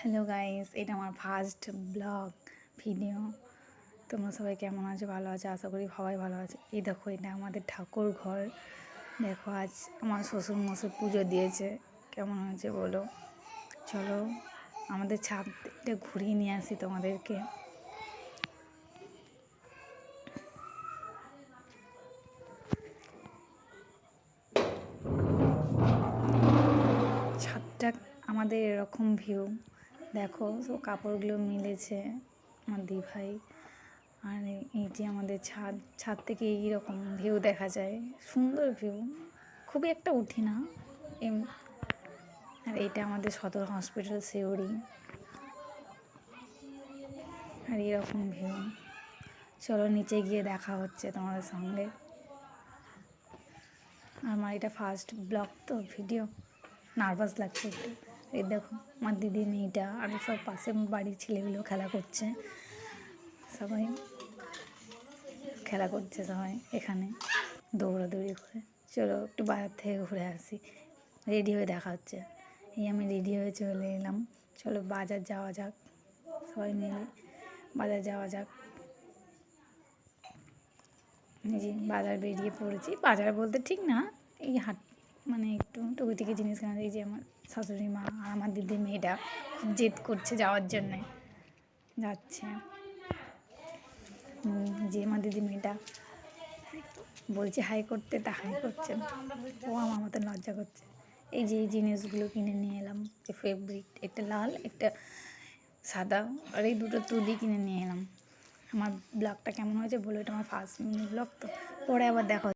Hello guys এটা আমার first blog video তোমরা সবাই কেমন আছো? ভালো আছো? আশা করি সবাই ভালো আছে। এই দেখো, এটা আমাদের ঠাকুর ঘর। দেখো, আজ আমার শ্বশুর মশাই পুজো দিয়েছে। কেমন হয়েছে বলো? চলো, আমাদের ছাদটা ঘুরিয়ে নিয়ে আসি তোমাদেরকে। ছাদটা আমাদের এরকম ভিউ দেখো তো কাপড়গুলো মিলেছে আমার দি ভাই আর এই যে আমাদের ছাদ ছাদ থেকে এইরকম ভিউ দেখা যায়, সুন্দর ভিউ খুবই একটা উঠি না আর এইটা আমাদের সদর হসপিটাল সিউড়ি আর এরকম ভিউ চলো নিচে গিয়ে দেখা হচ্ছে তোমাদের সঙ্গে। আমার এটা ফার্স্ট ব্লগ তো ভিডিও নার্ভাস লাগছে একটু। এই দেখো, আমার দিদি, মেয়েটা আর সব পাশে বাড়ির ছেলেগুলো খেলা করছে। সবাই খেলা করছে সবাই এখানে দৌড়াদৌড়ি করে। চলো একটু বাইরে থেকে ঘুরে আসি। রেডি হয়ে দেখা হচ্ছে। এই আমি রেডি হয়ে চলে এলাম। চলো বাজার যাওয়া যাক সবাই মিলে। বাজার যাওয়া যাক। যে বাজার বেরিয়ে পড়েছি। বাজার বলতে ঠিক না, এই হাট মানে একটু টুকিটিকি জিনিস কেনা এই যে আমার শাশুড়ি মা আর আমার দিদি মেয়েটা খুব জেদ করছে যাওয়ার জন্যে, যাচ্ছে। যে আমার দিদি মেয়েটা বলছে, হাই করতে তা হাই করছে। ও আমার মতো লজ্জা করছে। এই যে এই জিনিসগুলো কিনে নিয়ে এলাম, এই ফেব্রিক একটা লাল, একটা সাদা, আর এই দুটো তুলি কিনে নিয়ে এলাম। আমার ব্লগটা কেমন হয়েছে বলো, এটা আমার ফার্স্ট ব্লগ তো পরে আবার দেখা।